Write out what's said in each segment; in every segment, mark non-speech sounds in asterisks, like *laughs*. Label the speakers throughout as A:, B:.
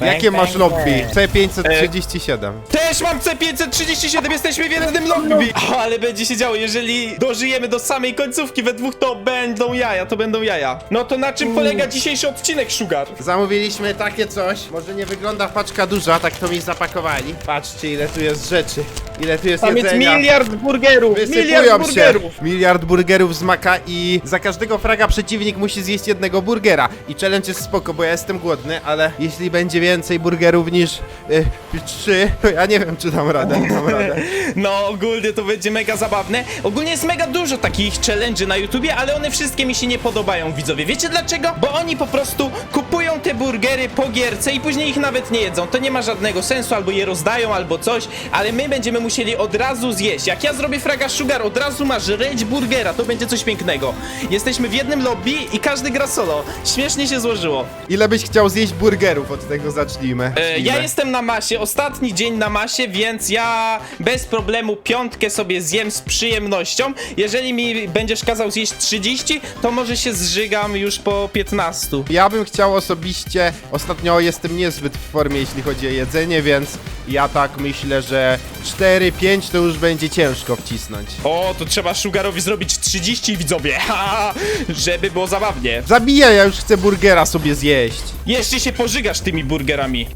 A: Jakie
B: Bang,
A: masz lobby?
B: bang.
A: C537.
C: Też mam C537, jesteśmy w jednym lobby! O, *laughs* ale będzie się działo, jeżeli dożyjemy do samej końcówki we dwóch, to będą jaja, to będą jaja. No to na czym polega dzisiejszy odcinek, Sugar?
A: Zamówiliśmy takie coś. Może nie wygląda paczka duża, tak to mi zapakowali. Patrzcie ile tu jest rzeczy. Ile tu jest
C: Tam jest
A: jedzenia.
C: miliard burgerów, miliard
A: Wysypują się.
C: burgerów!
A: Miliard burgerów z maka i za każdego fraga przeciwnik musi zjeść jednego burgera. I challenge jest spoko, bo ja jestem głodny, ale jeśli będzie więcej burgerów niż y, trzy, to ja nie wiem czy dam radę. Dam radę. *laughs*
C: No ogólnie to będzie mega zabawne. Ogólnie jest mega dużo takich challenge na YouTubie, ale one wszystkie mi się nie podobają, widzowie. Wiecie dlaczego? Bo oni po prostu kupują te burgery po gierce i później ich nawet nie jedzą. To nie ma żadnego sensu, albo je rozdają, albo coś, ale my będziemy musieli od razu zjeść. Jak ja zrobię fraga sugar, od razu masz żreć burgera, to będzie coś pięknego. Jesteśmy w jednym lobby i każdy gra solo. Śmiesznie się złożyło.
A: Ile byś chciał zjeść burgerów? Od tego zacznijmy.
C: E, ja jestem na masie, ostatni dzień na masie, więc ja bez problemu piątkę sobie zjem z przyjemnością. Jeżeli mi będziesz kazał zjeść 30, to może się zżygam już po 15.
A: Ja bym chciał osobiście, ostatnio jestem niezbyt w formie jeśli chodzi o jedzenie, więc ja tak myślę, że 4-5 to już będzie ciężko wcisnąć.
C: O, to trzeba Sugarowi zrobić 30 widzowie, *laughs* ha, żeby było zabawnie.
A: Zabijaj, ja już chcę burgera sobie zjeść.
C: Jeszcze się pożygasz tymi burgerami.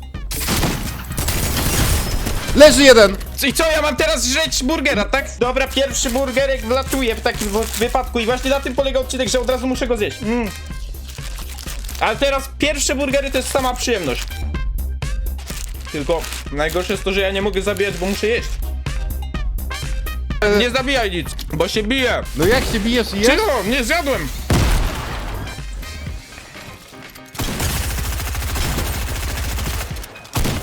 A: Leży jeden!
C: I co, ja mam teraz żreć burgera, tak? Dobra, pierwszy burgerek wlatuje w takim wypadku i właśnie na tym polega odcinek, że od razu muszę go zjeść. Mm. Ale teraz pierwsze burgery to jest sama przyjemność. Tylko najgorsze jest to, że ja nie mogę zabijać, bo muszę jeść. Nie zabijaj nic, bo się bije.
A: No jak się bijesz i jesz?
C: Czego? Nie zjadłem.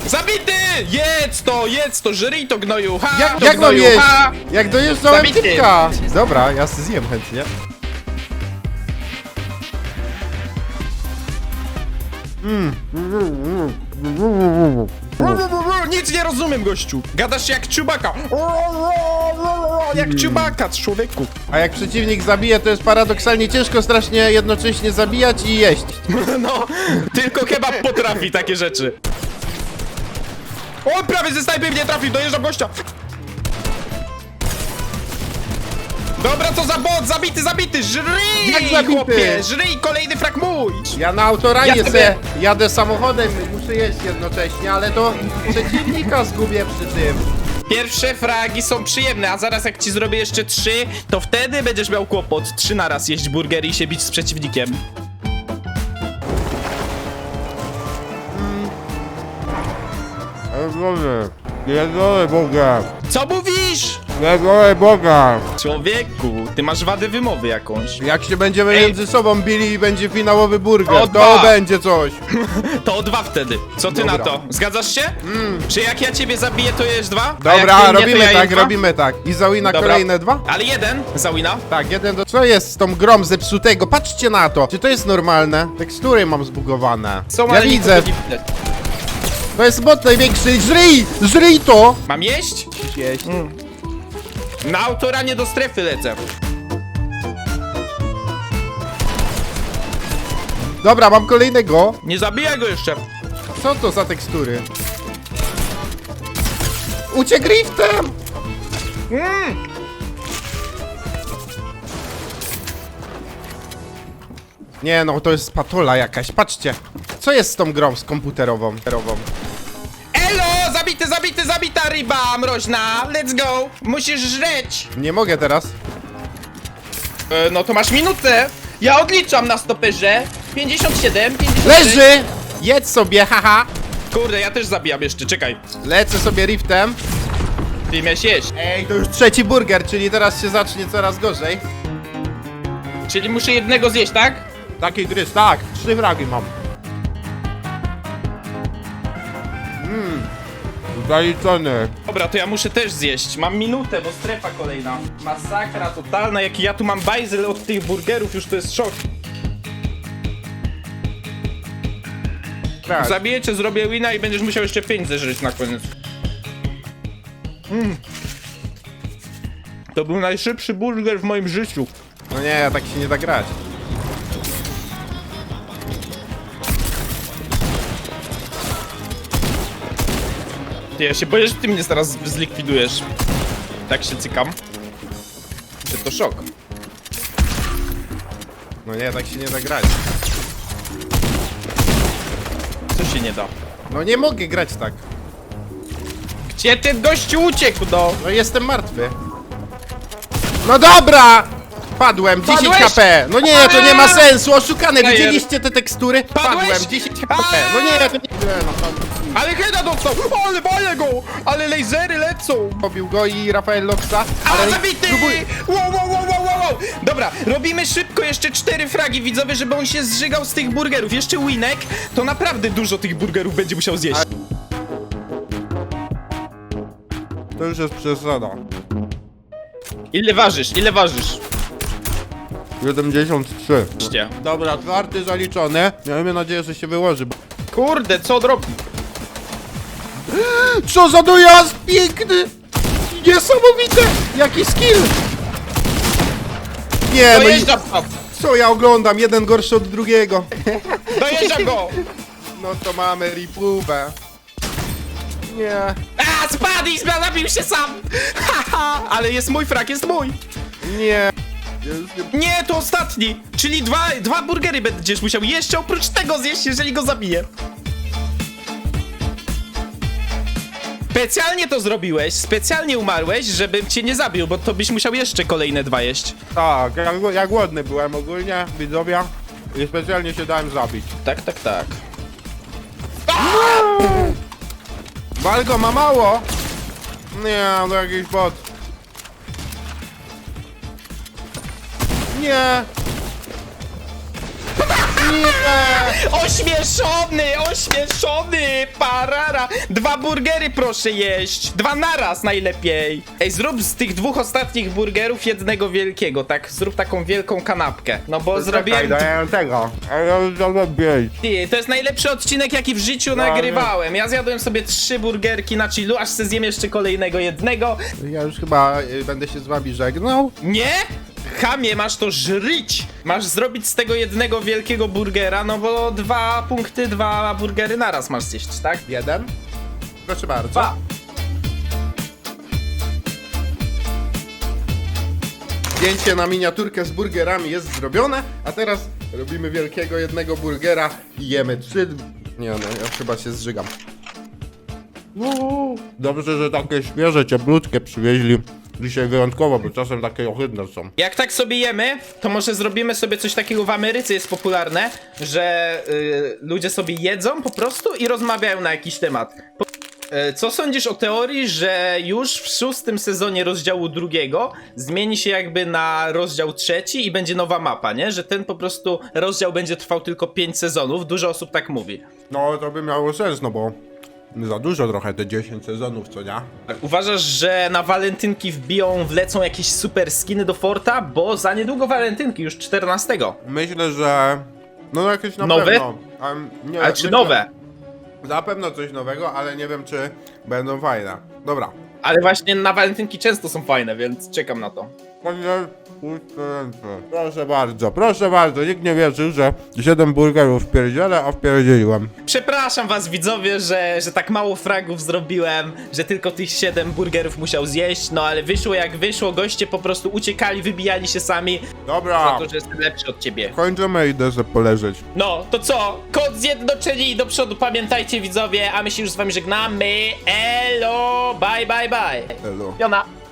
C: Zabity! Jedz to, jedz to, żryj to gnoju, ha!
A: Jak,
C: to
A: jak mam
C: gnoju,
A: jeść?
C: ha!
A: Jak dojeżdżałem
C: Zabity.
A: Dobra, ja se zjem chętnie.
C: Nic nie rozumiem, gościu. Gadasz jak ciubaka. Jak ciubaka, człowieku.
A: A jak przeciwnik zabije, to jest paradoksalnie ciężko strasznie jednocześnie zabijać i jeść. *laughs*
C: No, tylko kebab potrafi takie rzeczy. O, prawie ze snajpy mnie trafił, dojeżdżam gościa. Dobra, co za bot, zabity, zabity, żryj,
A: Jak zabity?
C: chłopie, żryj, kolejny frak mój.
A: Ja na autoranie
C: Ja
A: se
C: sobie-
A: jadę samochodem, muszę jeść jednocześnie, ale to przeciwnika zgubię przy tym.
C: Pierwsze fragi są przyjemne, a zaraz jak ci zrobię jeszcze trzy, to wtedy będziesz miał kłopot. Trzy na raz jeść burgery i się bić z przeciwnikiem.
A: Boże, nie Boga,
C: Co mówisz?
A: Nie Boga.
C: Człowieku, ty masz wadę wymowy jakąś.
A: Jak się będziemy
C: Ej.
A: między sobą bili i będzie finałowy burger,
C: O
A: to
C: dwa.
A: będzie coś. *laughs*
C: To o dwa wtedy. Co ty
A: Dobra.
C: na to? Zgadzasz się? Czy jak ja ciebie zabiję, to jesz dwa? A jak
A: Dobra,
C: ty mnie, to
A: robimy
C: ja jem
A: tak,
C: dwa?
A: robimy tak. I za wina
C: Dobra.
A: kolejne dwa?
C: Ale jeden za wina.
A: Tak, jeden do... Co jest z tą grą zepsutego? Patrzcie na to! Czy to jest normalne? Tekstury mam zbugowane.
C: Są,
A: ja
C: ale
A: widzę,
C: nikogo nie widać.
A: to jest bot największy. Żryj! Żryj to!
C: Mam jeść?
A: Jeść.
C: Na autora nie do strefy lecę.
A: Dobra, mam kolejnego.
C: Nie zabijaj go jeszcze.
A: Co to za tekstury? Uciekł riftem! Nie no, to jest patola jakaś, patrzcie. Co jest z tą grą, z komputerową? Terową?
C: Zabity, zabity, zabita ryba mroźna! Let's go! Musisz żreć!
A: Nie mogę teraz.
C: E, no to masz minutę! Ja odliczam na stoperze. 57, 56.
A: Leży! Jedz sobie, haha!
C: Kurde, ja też zabijam jeszcze, czekaj.
A: Lecę sobie riftem.
C: Ty miałeś jeść.
A: Ej, to już trzeci burger, czyli teraz się zacznie coraz gorzej.
C: Czyli muszę jednego zjeść, tak?
A: Taki gryz, tak. Trzy fragi mam. Zaliczony.
C: Dobra, to ja muszę też zjeść. Mam minutę, bo strefa kolejna. Masakra totalna, jaki ja tu mam bajzel od tych burgerów, już to jest szok.
A: Tak.
C: Zabiję cię, zrobię wina i będziesz musiał jeszcze 5 zeżreć na koniec. Mm. To był najszybszy burger w moim życiu.
A: No nie, tak się nie da grać.
C: Ty, ja się boję, że ty mnie zaraz zlikwidujesz. Tak się cykam. Że to szok.
A: No nie, tak się nie da grać.
C: Co się nie da?
A: No nie mogę grać tak.
C: Gdzie ten gościu uciekł, no?
A: No jestem martwy. No dobra! Padłem, 10
C: Padłeś?
A: HP! No nie, to nie ma sensu, oszukane,
C: Frajer.
A: widzieliście te tekstury?
C: Padłeś?
A: Padłem, 10 HP! No nie, to nie... no, to...
C: Ale Heda dostał! Ale walę go! Ale lasery lecą!
A: Pobił go i Rafael Loxa,
C: Ale zabity! Wow, wow, wow, wow, wow, wow! Dobra, robimy szybko jeszcze cztery fragi widzowie, żeby on się zżygał z tych burgerów. Jeszcze Winek, to naprawdę dużo tych burgerów będzie musiał zjeść.
A: To już jest przesada.
C: Ile ważysz? Ile ważysz?
A: 73.
C: Iście.
A: Dobra, czwarty zaliczony. Miejmy nadzieję, że się wyłoży.
C: Kurde, co odrobi?
A: Co za dojazd piękny! Niesamowite! Jaki skill! Nie, no i co ja oglądam? Jeden gorszy od drugiego. *laughs*
C: Dojeżdża go!
A: No to mamy ripówę. Nie.
C: A, spadł i zabił się sam! *laughs* Haha, ale jest mój frak, jest mój!
A: Nie. Nie...
C: Nie, to ostatni! Czyli dwa, dwa burgery będziesz musiał jeszcze oprócz tego zjeść, jeżeli go zabiję. Specjalnie to zrobiłeś, specjalnie umarłeś, żebym cię nie zabił, bo to byś musiał jeszcze kolejne dwa jeść.
A: Tak, ja, ja głodny byłem ogólnie, widzowie. I specjalnie się dałem zabić.
C: Tak, tak, tak.
A: Walgo ma mało! Nie, to jakiś bot. Nie! Nie!
C: Ośmieszony, ośmieszony, parara. Dwa burgery proszę jeść, dwa naraz najlepiej. Ej, zrób z tych dwóch ostatnich burgerów jednego wielkiego, tak? Zrób taką wielką kanapkę. No bo zrobiłem...
A: Czekaj, daję tego.
C: Ty, to jest najlepszy odcinek, jaki w życiu nagrywałem. Ja zjadłem sobie trzy burgerki na chillu, aż se zjem jeszcze kolejnego jednego.
A: Ja już chyba y, będę się z wami żegnał.
C: Nie? Chamie, masz to żryć! Masz zrobić z tego jednego wielkiego burgera, no bo dwa punkty, dwa burgery naraz masz zjeść, tak?
A: Jeden. Proszę bardzo.
C: Dwa.
A: Zdjęcie na miniaturkę z burgerami jest zrobione, a teraz robimy wielkiego jednego burgera i jemy trzy... Nie no, ja chyba się zżygam. Dobrze, że takie świeże, cieplutkie przywieźli dzisiaj wyjątkowo, bo czasem takie ohydne są.
C: Jak tak sobie jemy, to może zrobimy sobie coś takiego w Ameryce jest popularne, że y, ludzie sobie jedzą po prostu i rozmawiają na jakiś temat. Po, y, co sądzisz o teorii, że już w szóstym sezonie rozdziału drugiego zmieni się jakby na rozdział trzeci i będzie nowa mapa, nie? Że ten po prostu rozdział będzie trwał tylko 5 sezonów, dużo osób tak mówi.
A: No, to by miało sens, no bo za dużo trochę te 10 sezonów, co nie?
C: Uważasz, że na walentynki wbiją, wlecą jakieś super skiny do Forta? Bo za niedługo walentynki, już 14.
A: Myślę, że... No jakieś na
C: Nowe?
A: pewno. Um, nie,
C: Ale czy
A: myślę-
C: nowe?
A: Na pewno coś nowego, ale nie wiem, czy będą fajne. Dobra.
C: Ale właśnie na walentynki często są fajne, więc czekam na to.
A: Panie, puśćcie ręce. Proszę bardzo, proszę bardzo. Nikt nie wierzył, że 7 burgerów wpierdzielę, a wpierdzieliłem.
C: Przepraszam was widzowie, że, że tak mało fragów zrobiłem, że tylko tych 7 burgerów musiał zjeść, no ale wyszło jak wyszło, goście po prostu uciekali, wybijali się sami za
A: Dobra,
C: to, że jestem lepszy od ciebie.
A: kończymy i idę sobie poleżeć.
C: No, to co? Kod zjednoczeni i do przodu, pamiętajcie widzowie, a my się już z wami żegnamy. Elo, bye bye bye.
A: Elo,
C: Jona.